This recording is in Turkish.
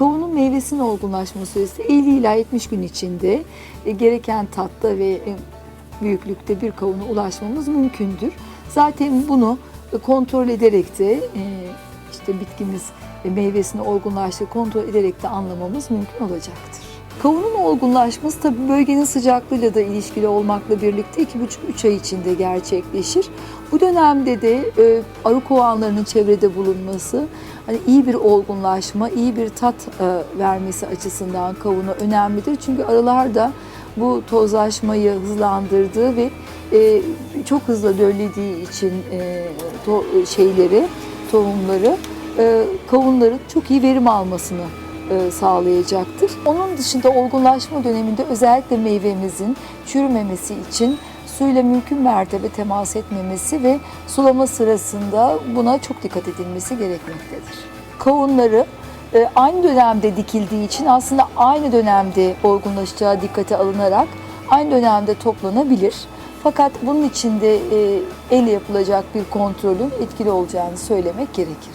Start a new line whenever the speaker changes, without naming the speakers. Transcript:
Kavunun meyvesinin olgunlaşma süresi 50 ila 70 gün içinde e, gereken tatta ve büyüklükte bir kavuna ulaşmamız mümkündür. Zaten bunu kontrol ederek de e, işte bitkimiz e, meyvesini olgunlaştığı kontrol ederek de anlamamız mümkün olacaktır. Kavunun olgunlaşması tabii bölgenin sıcaklığıyla da ilişkili olmakla birlikte 2,5-3 ay içinde gerçekleşir. Bu dönemde de e, arı kovanlarının çevrede bulunması, hani iyi bir olgunlaşma, iyi bir tat e, vermesi açısından kavuna önemlidir. Çünkü arılar da bu tozlaşmayı hızlandırdığı ve e, çok hızlı döllediği için e, to- şeyleri, tohumları, e, kavunların çok iyi verim almasını e, sağlayacaktır. Onun dışında olgunlaşma döneminde özellikle meyvemizin çürümemesi için suyla mümkün mertebe temas etmemesi ve sulama sırasında buna çok dikkat edilmesi gerekmektedir. Kavunları e, aynı dönemde dikildiği için aslında aynı dönemde olgunlaşacağı dikkate alınarak aynı dönemde toplanabilir. Fakat bunun için de e, elle yapılacak bir kontrolün etkili olacağını söylemek gerekir.